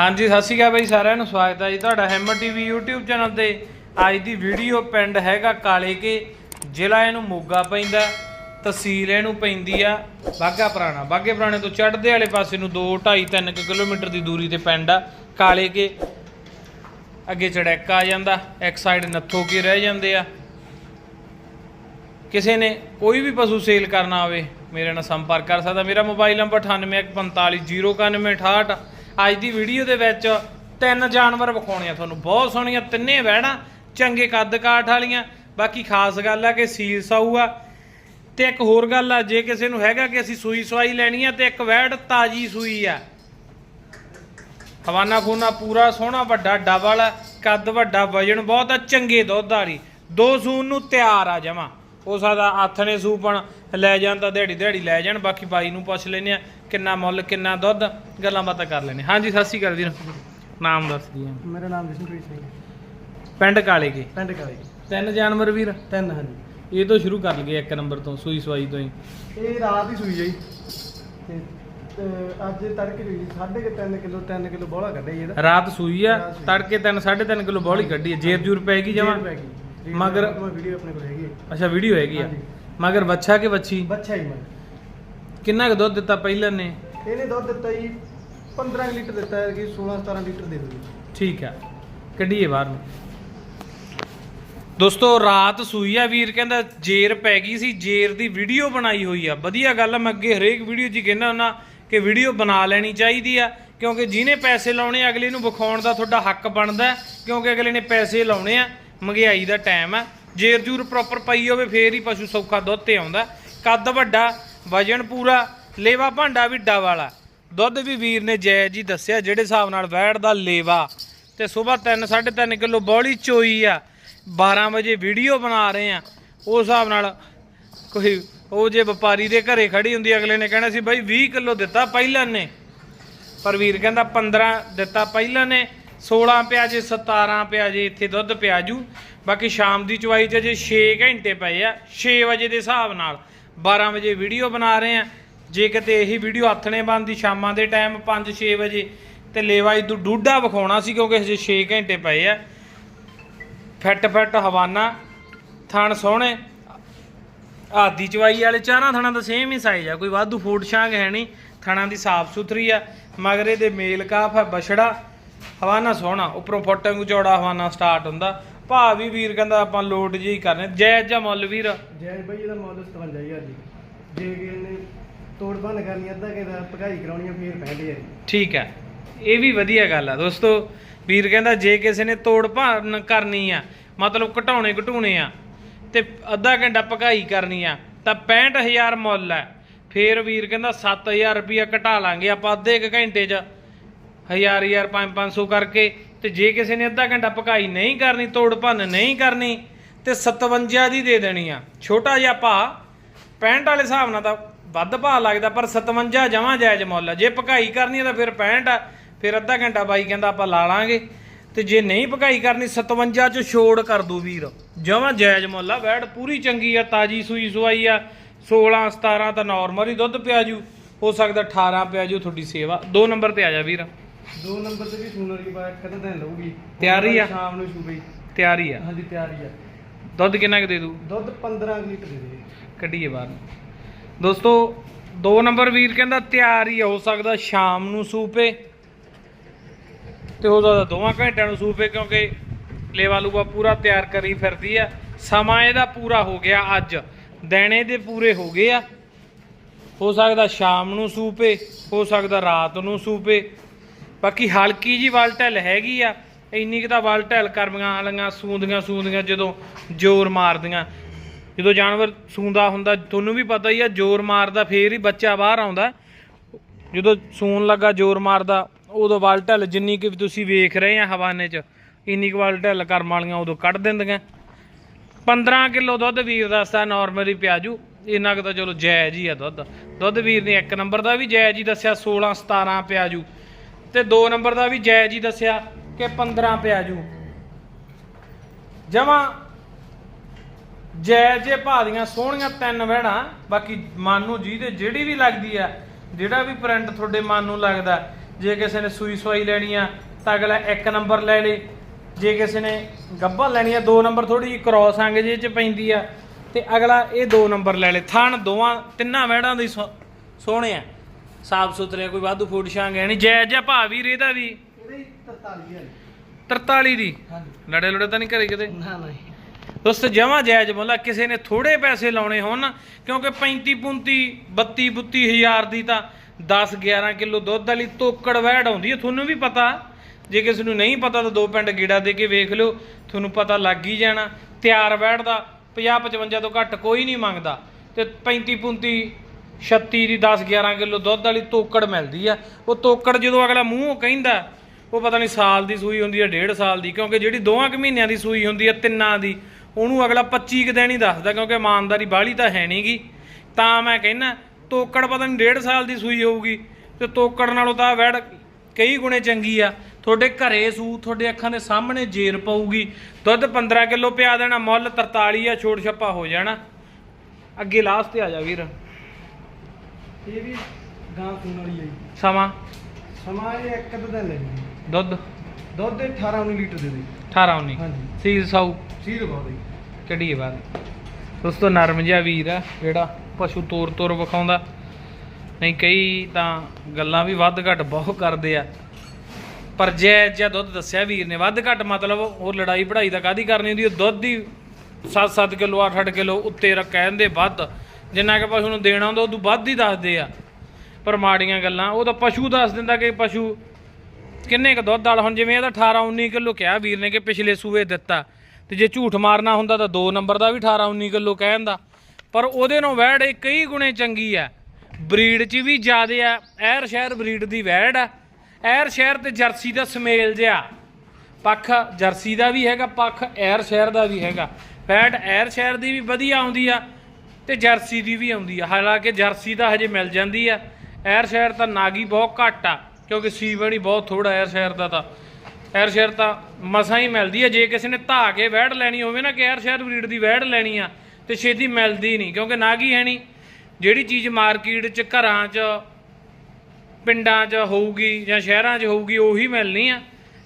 ਹਾਂਜੀ, ਸਤਿ ਸ਼੍ਰੀ ਅਕਾਲ ਬਾਈ ਸਾਰਿਆਂ ਨੂੰ, ਸਵਾਗਤ ਹੈ ਜੀ ਤੁਹਾਡਾ ਹੈਮਰ ਟੀਵੀ YouTube ਚੈਨਲ ਤੇ। ਅੱਜ ਦੀ ਵੀਡੀਓ ਪਿੰਡ ਹੈਗਾ ਕਾਲੇ ਕੇ, ਜ਼ਿਲ੍ਹਾ ਇਹਨੂੰ ਮੋਗਾ ਪੈਂਦਾ, ਤਹਿਸੀਲ ਇਹਨੂੰ ਪੈਂਦੀ ਆ ਬਾਗਾ ਪੁਰਾਣਾ। ਬਾਗੇ ਪੁਰਾਣੇ ਤੋਂ ਚੜ੍ਹਦੇ ਵਾਲੇ ਪਾਸੇ ਨੂੰ 2 2.5 3 ਕਿਲੋਮੀਟਰ ਦੀ ਦੂਰੀ ਤੇ ਪਿੰਡ ਆ ਕਾਲੇ ਕੇ। ਅੱਗੇ ਚੜੈਕ ਆ ਜਾਂਦਾ, ਇੱਕ ਸਾਈਡ ਨੱਥੋ ਕੇ ਰਹਿ ਜਾਂਦੇ ਆ। ਕਿਸੇ ਨੇ ਕੋਈ ਵੀ ਪਸ਼ੂ ਸੇਲ ਕਰਨਾ ਹੋਵੇ, ਮੇਰੇ ਨਾਲ ਸੰਪਰਕ ਕਰ ਸਕਦਾ। ਮੇਰਾ ਮੋਬਾਈਲ ਨੰਬਰ 98450968 ਅੱਜ ਦੀ ਵੀਡੀਓ ਦੇ ਵਿੱਚ ਤਿੰਨ ਜਾਨਵਰ ਵਿਖਾਉਣੇ ਆ ਤੁਹਾਨੂੰ। ਬਹੁਤ ਸੋਹਣੀਆਂ ਤਿੰਨੇ ਵਹਿਣਾ ਚੰਗੇ ਕੱਦ ਕਾਠ ਵਾਲੀਆਂ। ਬਾਕੀ ਖਾਸ ਗੱਲ ਆ ਕਿ ਸੀਲ ਸਾਊ ਆ। ਤੇ ਇੱਕ ਹੋਰ ਗੱਲ ਆ ਜੇ ਕਿਸੇ ਨੂੰ ਹੈਗਾ ਕਿ ਅਸੀਂ ਸੂਈ ਸਵਾਈ ਲੈਣੀ ਆ ਤੇ ਇੱਕ ਵਹਿੜ ਤਾਜੀ ਸੂਈ ਆ। ਹਵਾਨਾ ਖੂਨਾ ਪੂਰਾ ਸੋਹਣਾ ਵੱਡਾ ਡਬਲ ਆ, ਕੱਦ ਵੱਡਾ ਵਜਨ ਬਹੁਤ ਆ ਚੰਗੇ ਦੁੱਧ ਵਾਲੀ। ਦੋ ਸੂਨ ਨੂੰ ਤਿਆਰ ਆ ਜਮਾ। ਉਹ ਸਕਦਾ ਆਥਣੇ ਸੂਪਣ ਲੈ ਜਾਣ ਤਾਂ ਦਿਹਾੜੀ ਦਿਹਾੜੀ ਲੈ ਜਾਣ ਬਾਕੀ ਬਾਈ ਨੂੰ ਪੁੱਛ ਲੈਨੇ ਆ। ਕਿੰਨਾ ਮੁੱਲ ਕਿੰਨਾ ਦੁੱਧ ਗੱਲਾਂ ਬਾਤਾਂ ਕਰ ਲੈਨੇ ਹਾਂਜੀ ਸਤਿ ਸ਼੍ਰੀ ਅਕਾਲ ਵੀਰ। ਨਾਮ ਦੱਸ ਦਈਏ ਮੇਰਾ ਨਾਮ ਵਿਸ਼ਨਪ੍ਰੀਤ ਸਿੰਘ ਪਿੰਡ ਕਾਲੇ ਕੇ? ਪਿੰਡ ਕਾਲੇ ਤਿੰਨ ਜਾਨਵਰ ਵੀਰ? ਤਿੰਨ ਹਾਂਜੀ। ਇਹ ਤੋਂ ਸ਼ੁਰੂ ਕਰ ਲਈਏ ਇੱਕ ਨੰਬਰ ਤੋਂ ਸੂਈ ਸਵਾਈ ਤੋਂ ਹੀ। ਇਹ ਰਾਤ ਹੀ ਸੂਈ ਜਾਈ ਤੇ ਅੱਜ ਤੜਕੇ ਹੋਈ 3.5 ਕਿਲੋ 3 ਕਿਲੋ ਬੋਲਾ ਕੱਢਿਆ ਜੀ ਇਹਦਾ। ਰਾਤ ਸੂਈ ਆ ਰਾਤ ਸੂਈ। ਤੜਕੇ 3 3.5 ਕਿਲੋ ਬੋਲੀ ਕੱਢੀ ਆ ਜੇਰ ਜੂਰ ਪੈ ਗਈ ਜਮਾ? ਡੇਢ। ਡੇਢ ਮਗਰ- ਵੀਡੀਓ ਆਪਣੇ ਕੋਲ ਹੈਗੀ ਹੈ। ਅੱਛਾ ਵੀਡੀਓ ਹੈਗੀ ਆ। ਹਾਂਜੀ। ਮਗਰ ਬੱਚਾ ਕਿ ਬੱਚੀ ਬੱਚਾ ਹੀ ਮੈਂ ਕਿੰਨਾ ਕੁ ਦੁੱਧ ਦਿੱਤਾ ਪਹਿਲਾਂ ਨੇ? ਇਹਨੇ ਦੁੱਧ ਦਿੱਤਾ ਜੀ 15 ਕੁ ਲੀਟਰ ਦਿੱਤਾ ਹੈ ਕਿ 16 17 ਲੀਟਰ ਦੇ ਦੂਗੀ ਠੀਕ ਆ ਕੱਢੀਏ ਬਾਹਰ ਨੂੰ। ਦੋਸਤੋ ਰਾਤ ਸੂਈ ਆ ਵੀਰ ਕਹਿੰਦਾ ਜੇਰ ਪੈ ਗਈ ਸੀ ਜੇਰ ਦੀ ਵੀਡੀਓ ਬਣਾਈ ਹੋਈ ਆ। ਵਧੀਆ ਗੱਲ ਆ ਮੈਂ ਅੱਗੇ ਹਰੇਕ ਵੀਡੀਓ 'ਚ ਕਹਿੰਦਾ ਹੁੰਦਾ ਕਿ ਵੀਡੀਓ ਬਣਾ ਲੈਣੀ ਚਾਹੀਦੀ ਆ ਕਿਉਂਕਿ ਜਿਹਨੇ ਪੈਸੇ ਲਾਉਣੇ ਅਗਲੇ ਨੂੰ ਵਿਖਾਉਣ ਦਾ ਤੁਹਾਡਾ ਹੱਕ ਬਣਦਾ ਕਿਉਂਕਿ ਅਗਲੇ ਨੇ ਪੈਸੇ ਲਾਉਣੇ ਆ ਮਹਿੰਗਾਈ ਦਾ ਟਾਈਮ ਆ। ਜੇਰ ਜੂਰ ਪ੍ਰੋਪਰ ਪਈ ਹੋਵੇ ਫੇਰ ਹੀ ਪਸ਼ੂ ਸੌਖਾ ਦੁੱਧ ਤੇ ਆਉਂਦਾ। ਕੱਦ ਵੱਡਾ ਵਜਨ ਪੂਰਾ, ਲੇਵਾ ਭਾਂਡਾ ਵੀ ਡਾ ਵਾਲਾ। ਦੁੱਧ ਵੀ ਵੀਰ ਨੇ ਜੈ ਜੀ ਦੱਸਿਆ, ਜਿਹੜੇ ਹਿਸਾਬ ਨਾਲ ਵੈੜ ਦਾ ਲੇਵਾ। ਤੇ ਸਵੇਰ 3 3.5 ਕਿਲੋ ਬੌਲੀ ਚੋਈ ਆ। 12 ਵਜੇ ਵੀਡੀਓ ਬਣਾ ਰਹੇ ਆ। ਉਸ ਹਿਸਾਬ ਨਾਲ ਕੋਈ, ਉਹ ਜੇ ਵਪਾਰੀ ਦੇ ਘਰੇ ਖੜੀ ਹੁੰਦੀ, ਅਗਲੇ ਨੇ ਕਹਿਣਾ ਸੀ, ਬਾਈ 20 ਕਿਲੋ ਦਿੱਤਾ ਪਹਿਲਾਂ ਨੇ। ਪਰ ਵੀਰ ਕਹਿੰਦਾ 15 ਦਿੱਤਾ ਪਹਿਲਾਂ ਨੇ 16 ਪਿਆ ਜੇ 17 ਪਿਆ ਜੇ, ਇੱਥੇ ਦੁੱਧ ਪਿਆ ਜੂ। ਬਾਕੀ ਸ਼ਾਮ ਦੀ ਚਵਾਈ 'ਚ ਜੇ 6 ਘੰਟੇ ਪਏ ਆ 6 ਵਜੇ ਦੇ ਹਿਸਾਬ ਨਾਲ। 12 ਵਜੇ ਵੀਡੀਓ ਬਣਾ ਰਹੇ ਆ ਜੇ ਕਿਤੇ ਇਹੀ ਵੀਡੀਓ ਹੱਥਣੇ ਬੰਦੀ ਸ਼ਾਮਾਂ ਦੇ ਟਾਈਮ 5-6 ਵਜੇ, ਤੇ ਲੇਵਾਈ ਤੋਂ ਡੂਡਾ ਵਿਖਾਉਣਾ ਸੀ ਕਿਉਂਕਿ ਹਜੇ 6 ਘੰਟੇ ਪਏ ਆ। ਫਿੱਟ ਫਿੱਟ ਹਵਾਨਾ, ਥਣ ਸੋਹਣੇ, ਆਦੀ ਚਵਾਈ ਵਾਲੇ ਚਾਰਾਂ ਥਣਾਂ ਦਾ ਸੇਮ ਹੀ ਸਾਈਜ਼ ਆ, ਕੋਈ ਵਾਧੂ ਫੂਡ ਛਾਂਗ ਹੈ ਨਹੀਂ, ਥਣਾਂ ਦੀ ਸਾਫ਼ ਸੁਥਰੀ ਆ, ਮਗਰੇ ਦੇ ਮੇਲ ਕਾਫ ਹੈ ਬਛੜਾ, ਹਵਾਨਾ ਸੋਹਣਾ, ਉੱਪਰੋਂ ਫੁੱਟ ਵਾਂਗੂ ਚੌੜਾ ਹਵਾਨਾ ਸਟਾਰਟ ਹੁੰਦਾ। ਭਾ ਵੀ ਵੀਰ ਕਹਿੰਦਾ ਆਪਾਂ ਲੋਡ ਜੀ ਕਰਨੇ। ਜਾਇਜ਼ ਜਾਂ ਮੁੱਲ ਵੀਰ। ਜੈ ਬਾਈ ਇਹਦਾ ਮੁੱਲ 57000 ਜੀ। ਜੇ ਕਿ ਇਹਨੇ ਤੋੜ ਭੰਨ ਕਰਨੀ ਅੱਧਾ ਕਿਦਾ ਭਗਾਈ ਕਰਾਉਣੀ ਆ ਫੇਰ 65000 ਠੀਕ ਹੈ। ਇਹ ਵੀ ਵਧੀਆ ਗੱਲ ਆ। ਦੋਸਤੋ ਵੀਰ ਕਹਿੰਦਾ ਜੇ ਕਿਸੇ ਨੇ ਤੋੜ ਭੰਨ ਕਰਨੀ ਆ ਮਤਲਬ ਘਟਾਉਣੇ ਘਟੂਣੇ ਆ ਤੇ ਅੱਧਾ ਘੰਟਾ ਭਗਾਈ ਕਰਨੀ ਆ ਤਾਂ 65000 ਮੁੱਲ ਹੈ। ਫੇਰ ਵੀਰ ਕਹਿੰਦਾ 7000 ਰੁਪਿਆ ਘਟਾ ਲਾਂਗੇ ਆਪਾਂ ਅੱਧੇ ਕੁ ਘੰਟੇ 'ਚ। ਹਜ਼ਾਰ ਹਜ਼ਾਰ 5-500 ਕਰਕੇ ਤੇ ਜੇ ਕਿਸੇ ਨੇ ਅੱਧਾ ਘੰਟਾ ਪਕਾਈ ਨਹੀਂ ਕਰਨੀ, ਤੋੜ ਭੰਨ ਨਹੀਂ ਕਰਨੀ, ਤੇ 57 ਦੀ ਦੇ ਦੇਣੀ ਆ। ਛੋਟਾ ਜਿਹਾ ਭਾ 65 ਵਾਲੇ ਹਿਸਾਬ ਨਾਲ ਤਾਂ ਵੱਧ ਭਾ ਲੱਗਦਾ, ਪਰ 57 ਜਮਾਂ ਜਾਇਜ਼ ਮੁੱਲ ਆ। ਜੇ ਭਕਾਈ ਕਰਨੀ ਆ ਤਾਂ ਫਿਰ 65 ਆ, ਫਿਰ ਅੱਧਾ ਘੰਟਾ ਬਾਈ ਕਹਿੰਦਾ ਆਪਾਂ ਲਾ ਲਾਂਗੇ। ਤੇ ਜੇ ਨਹੀਂ ਪਕਾਈ ਕਰਨੀ 57 ਚ ਛੋੜ ਕਰ ਦੋ ਵੀਰ। ਜਮਾਂ ਜਾਇਜ਼ ਮੁੱਲ ਆ, ਵੈੜ ਪੂਰੀ ਚੰਗੀ ਆ, ਤਾਜੀ ਸੂਈ ਸਵਾਈ ਆ 16 17 ਤਾਂ ਨਾਰਮਲ ਹੀ ਦੁੱਧ ਪਿਆ ਜੂ। ਹੋ ਸਕਦਾ 18 ਪਿਆ ਜੂ, ਤੁਹਾਡੀ ਸੇਵਾ। ਦੋ ਨੰਬਰ ਤੇ ਆ ਜਾ ਵੀਰ। ਦੋ ਨੰਬਰ ਤੇ ਵੀ ਸੂਨਰ ਦੀ ਬਾਤ ਕਦੇ ਦਿਨ ਲਊਗੀ ਤਿਆਰੀ ਆ? ਸ਼ਾਮ ਨੂੰ ਸ਼ੂ ਬਈ ਤਿਆਰੀ ਆ? ਹਾਂਜੀ ਤਿਆਰੀ ਆ। ਦੁੱਧ ਕਿੰਨਾ ਕੁ ਦੇ ਦੂ? ਦੁੱਧ 15 ਕੁ ਲੀਟਰ ਦੇ ਦੇ। ਕੱਢੀਏ ਬਾਹਰ ਨੂੰ। ਦੋਸਤੋ ਦੋ ਨੰਬਰ ਵੀਰ ਕਹਿੰਦਾ ਤਿਆਰ ਹੀ ਹੋ ਸਕਦਾ ਸ਼ਾਮ ਨੂੰ ਸੂਪੇ। ਤੇ ਹੋ ਸਕਦਾ ਦੋਵਾਂ ਘੰਟਿਆਂ ਨੂੰ ਸੂਪੇ ਕਿਉਂਕਿ ਲੇਵਾ ਲੂਵਾ ਪੂਰਾ ਤਿਆਰ ਕਰੀ ਫਿਰਦੀ ਆ। ਸਮਾਂ ਇਹਦਾ ਪੂਰਾ ਹੋ ਗਿਆ ਅੱਜ। ਦੇਣੇ ਦੇ ਪੂਰੇ ਹੋ ਗਏ ਆ। ਹੋ ਸਕਦਾ ਸ਼ਾਮ ਨੂੰ ਸੂਪੇ ਹੋ ਸਕਦਾ ਰਾਤ ਨੂੰ ਸੂਪੇ। ਬਾਕੀ ਹਲਕੀ ਜੀ ਵਲਟਲ ਹੈਗੀ ਆ, ਇੰਨੀ ਕੁ ਤਾਂ ਵਲਟਲ ਕਰਮੀਆਂ ਵਾਲੀਆਂ, ਸੂੰਦੀਆਂ ਸੂੰਦੀਆਂ ਜਦੋਂ ਜ਼ੋਰ ਮਾਰਦੀਆਂ। ਜਦੋਂ ਜਾਨਵਰ ਸੂੰਦਾ ਹੁੰਦਾ, ਤੁਹਾਨੂੰ ਵੀ ਪਤਾ ਹੀ ਆ, ਜ਼ੋਰ ਮਾਰਦਾ ਫੇਰ ਹੀ ਬੱਚਾ ਬਾਹਰ ਆਉਂਦਾ। ਜਦੋਂ ਸੂਣ ਲੱਗਾ, ਜ਼ੋਰ ਮਾਰਦਾ, ਉਦੋਂ ਵਲਟਲ ਜਿੰਨੀ ਕਿ ਤੁਸੀਂ ਵੇਖ ਰਹੇ ਆ ਹਵਾਨੇ 'ਚ, ਇੰਨੀ ਕੁ ਵਲਟਲ ਕਰਮ ਵਾਲੀਆਂ ਉਦੋਂ ਕੱਢ ਦਿੰਦੀਆਂ। 15 ਕਿਲੋ ਦੁੱਧ ਵੀਰ ਦੱਸਦਾ ਨਾਰਮਲੀ ਪਿਆਜੂ, ਇੰਨਾ ਕੁ ਤਾਂ ਚਲੋ ਜਾਇਜ਼ ਹੀ ਆ ਦੁੱਧ। ਦੁੱਧ ਵੀਰ ਨੇ ਇੱਕ ਨੰਬਰ ਦਾ ਵੀ ਜਾਇਜ਼ ਹੀ ਦੱਸਿਆ 16 17 ਪਿਆਜੂ। ਤੇ ਦੋ ਨੰਬਰ ਦਾ ਵੀ ਜਾਇਜ਼ ਹੀ ਦੱਸਿਆ ਕਿ 15 ਪਿਆਜੂ ਜਮਾ ਜੈ ਜੇ ਭਾਦੀਆਂ ਸੋਹਣੀਆਂ ਤਿੰਨ ਵਹਿਣਾ ਬਾਕੀ ਮਨ ਨੂੰ ਜਿਹਦੇ ਜਿਹੜੀ ਵੀ ਲੱਗਦੀ ਆ, ਜਿਹੜਾ ਵੀ ਪ੍ਰਿੰਟ ਤੁਹਾਡੇ ਮਨ ਨੂੰ ਲੱਗਦਾ, ਜੇ ਕਿਸੇ ਨੇ ਸੂਈ ਸਵਾਈ ਲੈਣੀ ਆ, ਤਾਂ ਅਗਲਾ ਇੱਕ ਨੰਬਰ ਲੈ ਲੇ। ਜੇ ਕਿਸੇ ਨੇ ਗੱਭਾ ਲੈਣੀ ਆ ਦੋ ਨੰਬਰ ਥੋੜੀ ਜਿਹੀ ਕ੍ਰੋਸ ਅੰਗ ਜੇ ਚ ਪੈਂਦੀ ਆ, ਤੇ ਅਗਲਾ ਇਹ ਦੋ ਨੰਬਰ ਲੈ ਲੇ। ਥਣ ਦੋਵਾਂ ਤਿੰਨਾਂ ਵਹਿੜਾਂ ਦੇ ਸੋ- ਸੋਹਣੇ ਆ। ਸਾਫ਼ ਸੁਥਰੇ ਕੋਈ ਵਾਧੂ ਫੂਡ ਸ਼ਾਂਗ ਹੈ ਨਹੀਂ। ਜੈ ਜੈ ਭਾ ਵੀਰ ਇਹਦਾ ਵੀ। ਇਹਦੇ 43000 43 ਦੀ? ਹਾਂਜੀ। ਲੜੇ ਲੜੇ ਤਾਂ ਨਹੀਂ ਘਰੇ ਕਿਤੇ? ਨਾ ਨਾ। ਦੋਸਤ ਜਮਾ ਜਾਇਜ਼ ਮੁੱਲ ਕਿਸੇ ਨੇ ਥੋੜੇ ਪੈਸੇ ਲਾਉਣੇ ਹੋਣ ਕਿਉਂਕਿ 35 35 32 32 ਹਜ਼ਾਰ ਦੀ ਤਾਂ 10 11 ਕਿਲੋ ਦੁੱਧ ਵਾਲੀ ਤੋਕੜ ਵਹਿੜ ਆਉਂਦੀ ਹੈ ਤੁਹਾਨੂੰ ਵੀ ਪਤਾ। ਜੇ ਕਿਸੇ ਨੂੰ ਨਹੀਂ ਪਤਾ ਤਾਂ ਦੋ ਪਿੰਡ ਗੇੜਾ ਦੇ ਕੇ ਵੇਖ ਲਿਓ ਤੁਹਾਨੂੰ ਪਤਾ ਲੱਗ ਹੀ ਜਾਣਾ। ਤਿਆਰ ਵਹਿੜ ਦਾ 50 55 ਤੋਂ ਘੱਟ ਕੋਈ ਨਹੀਂ ਮੰਗਦਾ। ਤੇ 35 35 36 ਦੀ 10 11 ਕਿਲੋ ਦੁੱਧ ਵਾਲੀ ਤੋਕੜ ਮਿਲਦੀ ਆ। ਉਹ ਤੋਕੜ ਜਦੋਂ ਅਗਲਾ ਮੂੰਹੋਂ ਕਹਿੰਦਾ, ਉਹ ਪਤਾ ਨਹੀਂ ਸਾਲ ਦੀ ਸੂਈ ਹੁੰਦੀ ਹੈ ਡੇਢ ਸਾਲ ਦੀ, ਕਿਉਂਕਿ ਜਿਹੜੀ ਦੋਵਾਂ ਕੁ ਮਹੀਨਿਆਂ ਦੀ ਸੂਈ ਹੁੰਦੀ ਹੈ ਤਿੰਨਾਂ ਦੀ, ਉਹਨੂੰ ਅਗਲਾ 25 ਕੁ ਦਿਨ ਹੀ ਦੱਸਦਾ, ਕਿਉਂਕਿ ਇਮਾਨਦਾਰੀ ਬਾਹਲੀ ਤਾਂ ਹੈ ਨਹੀਂਗੀ ਤਾਂ ਮੈਂ ਕਹਿੰਨਾ ਤੋਕੜ ਪਤਾ ਨਹੀਂ ਡੇਢ ਸਾਲ ਦੀ ਸੂਈ ਹੋਊਗੀ, ਤੇ ਤੋਕੜ ਨਾਲੋਂ ਤਾਂ ਵੈੜ ਕਈ ਗੁਣੇ ਚੰਗੀ ਆ। ਤੁਹਾਡੇ ਘਰੇ ਸੂ ਤੁਹਾਡੇ ਅੱਖਾਂ ਦੇ ਸਾਹਮਣੇ ਜੇਰ ਪਊਗੀ, ਦੁੱਧ 15 ਕਿਲੋ ਪਿਆ ਦੇਣਾ, ਮੁੱਲ 43 ਆ, ਛੋਟ ਛੱਪਾ ਹੋ ਜਾਣਾ। ਅੱਗੇ ਲਾਸਟ ਤੇ ਆ ਜਾ ਵੀਰ। ਇਹ ਵੀ ਗਾਂ ਸੂਣ ਵਾਲੀ ਹੈ ਜੀ। ਸਮਾਂ? ਸਮਾਂ ਇਹ ਇੱਕ ਅੱਧਾ ਦਿਨ ਲੈਣੀ ਦੁੱਧ? ਦੁੱਧ ਦੇ 18 19 ਲੀਟਰ ਦੇ ਦੇ। 18 19 ਹਾਂਜੀ। ਸੀਲ ਸਾਊ? ਸੀਰ ਬਹੁਤ ਹੈ ਕਿਹੜੀ ਹੈ ਬਾਤ? ਦੋਸਤੋ ਨਰਮ ਜਿਹਾ ਵੀਰ ਆ ਜਿਹੜਾ ਪਸ਼ੂ ਤੋਰ ਤੋਰ ਵਿਖਾਉਂਦਾ। ਨਹੀਂ ਕਈ ਤਾਂ ਗੱਲਾਂ ਵੀ ਵੱਧ ਘੱਟ ਬਹੁਤ ਕਰਦੇ ਆ। ਪਰ ਜੈ ਜਿਹਾ ਦੁੱਧ ਦੱਸਿਆ ਵੀਰ ਨੇ ਵੱਧ ਘੱਟ ਮਤਲਬ ਉਹ ਲੜਾਈ ਪੜਾਈ ਤਾਂ ਕਾਦੀ ਕਰਨੀ ਹੁੰਦੀ ਉਹ ਦੁੱਧ ਦੀ 7-7 ਕਿਲੋ 8-8 ਕਿਲੋ ਉੱਤੇ ਰ ਕਹਿੰਦੇ ਵੱਧ ਜਿੰਨਾ ਕਿ ਪਸ਼ੂ ਨੂੰ ਦੇਣਾ ਹੁੰਦਾ, ਉਹ ਤੋਂ ਵੱਧ ਹੀ ਦੱਸਦੇ ਆ। ਪਰ ਮਾੜੀਆਂ ਗੱਲਾਂ, ਉਹ ਤਾਂ ਪਸ਼ੂ ਦੱਸ ਦਿੰਦਾ ਕਿ ਪਸ਼ੂ ਕਿੰਨੇ ਕ ਦੁੱਧ ਵਾਲਾ, ਹੁਣ ਜਿਵੇਂ ਇਹਦਾ 18 19 ਕਿਲੋ ਕਿਹਾ ਵੀਰ ਨੇ ਕਿ ਪਿਛਲੇ ਸੂਏ ਦਿੱਤਾ, ਤੇ ਜੇ ਝੂਠ ਮਾਰਨਾ ਹੁੰਦਾ ਤਾਂ 2 ਨੰਬਰ ਦਾ ਵੀ 18 19 ਕਿਲੋ ਕਹਿੰਦਾ ਪਰ ਉਹਦੇ ਨਾਲ ਵੈੜ ਇਹ ਕਈ ਗੁਣੇ ਚੰਗੀ ਆ। ਬਰੀਡ 'ਚ ਵੀ ਜ਼ਿਆਦੇ ਆ, ਐਰ ਸ਼ਹਿਰ ਬਰੀਡ ਦੀ ਵੈੜ ਆ। ਐਰ ਸ਼ਹਿਰ ਤੇ ਜਰਸੀ ਦਾ ਸਮੇਲ ਜਿਹਾ। ਪੱਖ ਜਰਸੀ ਦਾ ਵੀ ਹੈਗਾ, ਪੱਖ ਐਰ ਸ਼ਹਿਰ ਦਾ ਵੀ ਹੈਗਾ। ਫੈਟ ਐਰ ਸ਼ਹਿਰ ਦੀ ਵੀ ਵਧੀਆ ਆਉਂਦੀ ਆ। ਤੇ ਜਰਸੀ ਦੀ ਵੀ ਆਉਂਦੀ ਆ। ਹਾਲਾਂਕਿ ਜਰਸੀ ਤਾਂ ਹਜੇ ਮਿਲ ਜਾਂਦੀ ਆ। ਐਰ ਸ਼ਹਿਰ ਤਾਂ ਨਾਗੀ ਬਹੁਤ ਘੱਟ ਆ, ਕਿਉਂਕਿ ਸੀਵਣ ਹੀ ਬਹੁਤ ਥੋੜਾ ਐਰ ਸ਼ਹਿਰ ਦਾ ਤਾਂ। ਐਰ ਸ਼ਹਿਰ ਤਾਂ ਮਸਾਂ ਹੀ ਮਿਲਦੀ ਆ। ਜੇ ਕਿਸੇ ਨੇ ਧਾ ਕੇ ਵੈੜ ਲੈਣੀ ਹੋਵੇ ਨਾ ਕਿ ਐਰ ਸ਼ਹਿਰ ਬਰੀਡ ਦੀ ਵੈੜ ਲੈਣੀ ਆ, ਤੇ ਛੇਤੀ ਮਿਲਦੀ ਨਹੀਂ, ਕਿਉਂਕਿ ਨਾਗੀ ਹੈ ਨਹੀਂ। ਜਿਹੜੀ ਚੀਜ਼ ਮਾਰਕੀਟ 'ਚ ਘਰਾਂ 'ਚ, ਪਿੰਡਾਂ 'ਚ ਹੋਊਗੀ ਜਾਂ ਸ਼ਹਿਰਾਂ 'ਚ ਹੋਊਗੀ, ਉਹੀ ਮਿਲਣੀ ਆ।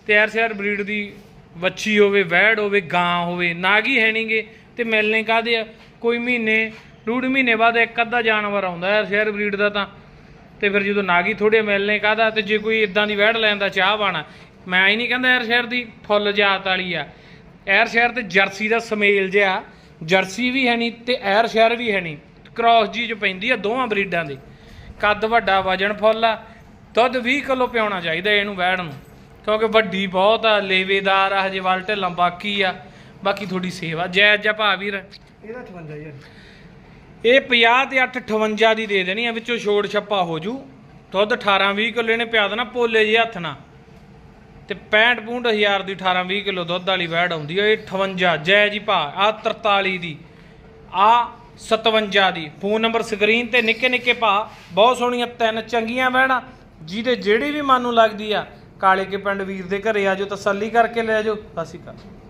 ਤੇ ਐਰ ਸ਼ਹਿਰ ਬਰੀਡ ਦੀ ਵੱਛੀ ਹੋਵੇ ਵੈੜ ਹੋਵੇ, ਗਾਂ ਹੋਵੇ, ਨਾਗੀ ਹੈ ਨਹੀਂਗੇ ਤੇ ਮਿਲਣੇ ਕਾਦੇ ਆ? ਕੋਈ ਮਹੀਨੇ, ਡੂਢ ਮਹੀਨੇ ਬਾਅਦ ਇੱਕ ਅੱਧਾ ਜਾਨਵਰ ਆਉਂਦਾ ਐਰ ਸ਼ਹਿਰ ਬਰੀਡ ਦਾ ਤਾਂ। ਤੇ ਫਿਰ ਜਦੋਂ ਨਾਗੀ ਥੋੜੇ ਮਿਲਣੇ ਕਾਦਾ ਤੇ ਜੇ ਕੋਈ ਇਦਾਂ ਦੀ ਵਹਿੜ ਲੈਂਦਾ ਚਾਹ ਬਾਣਾ, ਮੈਂ ਹੀ ਨਹੀਂ ਕਹਿੰਦਾ ਐਰ ਸ਼ਹਿਰ ਦੀ, ਫੁੱਲ ਜਾਤ ਵਾਲੀ ਆ। ਐਰ ਸ਼ਹਿਰ ਤੇ ਜਰਸੀ ਦਾ ਸਮੇਲ ਜਿਹਾ, ਜਰਸੀ ਵੀ ਹੈ ਨਹੀਂ ਤੇ ਐਰ ਸ਼ਹਿਰ ਵੀ ਹੈ ਨਹੀਂ। ਕ੍ਰਾਸ ਜੀ ਚ ਪੈਂਦੀ ਆ ਦੋਵਾਂ ਬਰੀਡਾਂ ਦੀ। ਕੱਦ ਵੱਡਾ, ਵਜਨ ਫੁੱਲ ਆ, ਦੁੱਧ 20 ਕਿਲੋ ਪਿਆਉਣਾ ਚਾਹੀਦਾ ਇਹਨੂੰ ਵੈੜ ਨੂੰ। ਕਿਉਂਕਿ ਵੱਡੀ ਬਹੁਤ ਆ, ਲੇਵੇਦਾਰ ਆ, ਹਜੇ ਵੱਲ ਢਿੱਲਾਂ ਬਾਕੀ ਆ। ਬਾਕੀ ਥੋੜੀ ਸੇਵਾ। ਜੈ ਜੈ ਭਾ ਵੀਰ ਇਹਦਾ 58000 ਇਹ 50 ਤੇ 8 58 ਦੀ ਦੇ ਦੇਣੀ ਆ, ਵਿੱਚੋਂ ਛੋੜ ਛੱਪਾ ਹੋ ਜੂ। ਦੁੱਧ 18 20 ਕਿਲੋ, ਇਹਨੇ ਪਿਆ ਦੇਣਾ ਪੋਲੇ ਜਿਹੇ ਹੱਥ ਨਾਲ। ਤੇ 65 ਪੂੰਡ ਹਜ਼ਾਰ ਦੀ 18 20 ਕਿਲੋ ਦੁੱਧ ਵਾਲੀ ਵੈੜ ਆਉਂਦੀ ਆ, ਇਹ 58 ਜੈ ਜੀ ਭਾ ਆ 43 ਦੀ ਆ 57 ਦੀ। ਫੋਨ ਨੰਬਰ ਸਕਰੀਨ ਤੇ ਨਿੱਕੇ ਨਿੱਕੇ ਭਾ, ਬਹੁਤ ਸੋਹਣੀਆਂ ਤਿੰਨ ਚੰਗੀਆਂ ਵੈੜਾਂ ਜਿਹਦੇ ਜਿਹੜੀ ਵੀ ਮਨ ਨੂੰ ਲੱਗਦੀ ਆ, ਕਾਲੇ ਕੇ ਪਿੰਡ ਵੀਰ ਦੇ ਘਰੇ ਆ ਜਾਓ ਤਸੱਲੀ ਕਰਕੇ ਲੈ ਜਾਓ। ਸਤਿ ਸ਼੍ਰੀ ਅਕਾਲ।